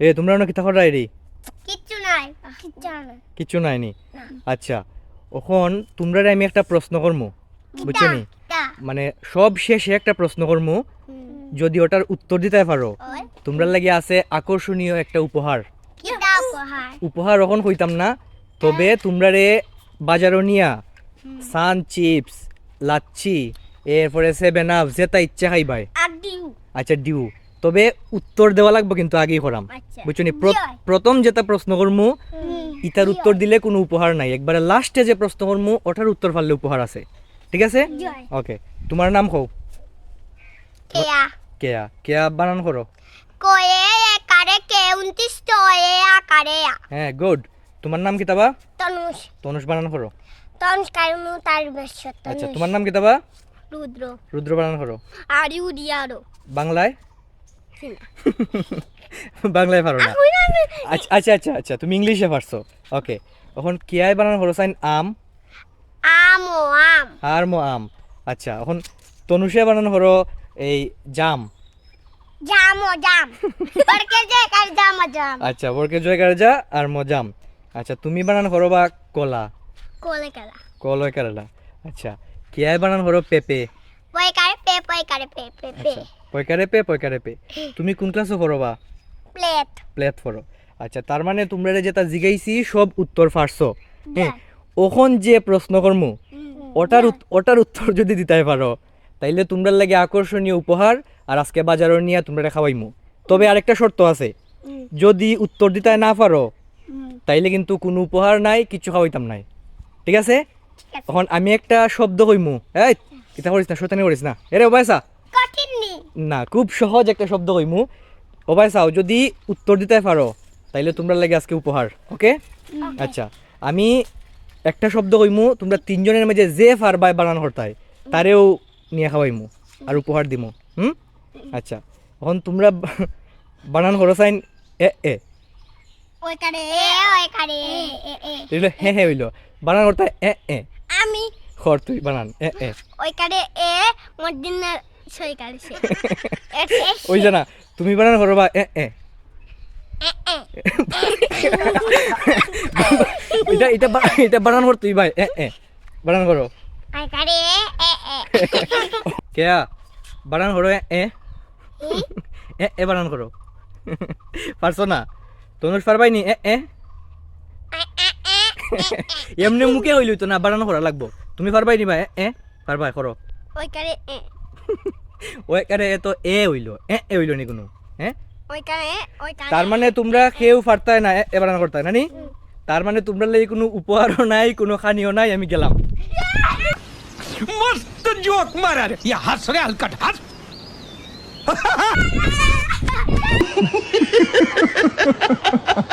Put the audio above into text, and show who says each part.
Speaker 1: এ তোমরা অন্য কিতা করা রে
Speaker 2: কিচ্ছু নাই। কিচ্ছু নাই।
Speaker 1: কিচ্ছু নাইনি? আচ্ছা এখন তোমরা আমি একটা প্রশ্ন করমু বুঝছ নি মানে সব শেষে একটা প্রশ্ন করমু যদি ওটার উত্তর দিতে পারো। তোমরা লাগি আছে আকর্ষণীয় একটা উপহার।
Speaker 2: উপহার?
Speaker 1: এখন কইতাম না তবে তোমরা রে বাজারও নিয়া সান চিপস লাচ্ছি এরপরে সেভেন আপ যেটা ইচ্ছা খাইবাই। আচ্ছা ডিউ। তবে উত্তর দেওয়া লাগবে কিন্তু আগেই করাম
Speaker 2: আচ্ছা।
Speaker 1: বুঝছ নি প্র- প্রথম যেটা প্রশ্ন করমু ইটার উত্তর দিলে কোনো উপহার নাই। একবারে লাস্টে যে প্রশ্ন করমু ওটার উত্তর পারলে উপহার আছে। ঠিক আছে? ওকে তোমার নাম কও?
Speaker 2: কেয়া।
Speaker 1: কেয়া। কেয়া বানান করো।
Speaker 2: কয়ে একারে কে উনত্রিশ তয়ে আকারে
Speaker 1: হ্যাঁ গুড তোমার নাম কিতাবা
Speaker 2: তনুষ।
Speaker 1: তনুষ বানান করো।
Speaker 2: তনুষ কারণু তার বেশ্বর
Speaker 1: আচ্ছা তোমার নাম কিতাবা
Speaker 2: রুদ্র।
Speaker 1: রুদ্র বানান করো।
Speaker 2: আর উদিয়ারো
Speaker 1: বাংলায়? বাংলায় পারো না। আচ্ছা আচ্ছা আচ্ছা আচ্ছা তুমি ইংলিশে পারছ। ওকে এখন কেয়ায় বানান করো সাইন আম।
Speaker 2: আম ও আম।
Speaker 1: আর মো আম। আচ্ছা এখন তনুষে বানান করো এই জাম।
Speaker 2: জাম ও জাম। পড়কে যে কার জাম ও জাম।
Speaker 1: আচ্ছা ওরকে জয় কারজা আর মো জাম। আচ্ছা তুমি বানান করো বা কলা?
Speaker 2: কোলে কালা।
Speaker 1: কলয় কারেলা। আচ্ছা কেয়ায় বানান করো পেপে?
Speaker 2: কারে পে পে পে পে।
Speaker 1: আচ্ছা পয়কারে পে পয়কারে পে। তুমি কোন ক্লাসে পড়ো বা?
Speaker 2: প্লেট
Speaker 1: প্লেট পড়ো। আচ্ছা তার মানে তোমরা যেটা জিগাইছি সব উত্তর পারছ হ্যাঁ। ওখন যে প্রশ্ন কর্মু ওটার ওটার উত্তর যদি দিতে পারো তাইলে তোমরা লাগে আকর্ষণীয় উপহার আর আজকে বাজারও নিয়ে তোমরা খাওয়াইমু। তবে আরেকটা শর্ত আছে যদি উত্তর দিতে না পারো তাইলে কিন্তু কোনো উপহার নাই কিছু খাওয়াইতাম নাই। ঠিক আছে। এখন আমি একটা শব্দ কইমু এই এটা করিস না শতানি করিস না। এরে ওবাইসা
Speaker 2: কঠিন নি
Speaker 1: না খুব সহজ একটা শব্দ কইমু। ওবাই চাও যদি উত্তর দিতে পারো তাইলে তোমরা লাগে আজকে উপহার ওকে? আচ্ছা আমি একটা শব্দ কইমু তোমরা তিনজনের মাঝে যে ফারবাই বানান হরতায় তারেও নিয়ে খাওয়াইমু আর উপহার দিমু হুম? আচ্ছা এখন তোমরা বানান হরো চাইন এ। এ
Speaker 2: এ ওই কারে এ এ এ।
Speaker 1: এগুলো হে হে হইল বানান হরতায় এ এ।
Speaker 2: আমি
Speaker 1: খর তুই বানান এ এ।
Speaker 2: ওই কারে এ মদিনা সই কারে সে। এ এ
Speaker 1: ওই জানা তুমি বানান হরবা এ এ।
Speaker 2: এ এ।
Speaker 1: এটা এটা এটা বানান হর তুই ভাই এ এ। বানান করো।
Speaker 2: ওই কারে এ এ। এ
Speaker 1: কেয়া বানান করো এ এ। এ এ বানান করো। পারছ না? তনুষ পারবাই নি এ এ। এমনি মুখে হইলি তো না বানানো করা লাগবো। তুমি পারবাই নি ভাই এ। এ।
Speaker 2: এ
Speaker 1: হইল এ এ হইল নি কোনো হ্যাঁ মানে তোমরা কেউ না মানে কোনো উপহারও নাই কোনো খানিও নাই আমি গেলাম।
Speaker 3: মস্ত জোক মারা ইয়া হাস রে হাস Ha ha ha!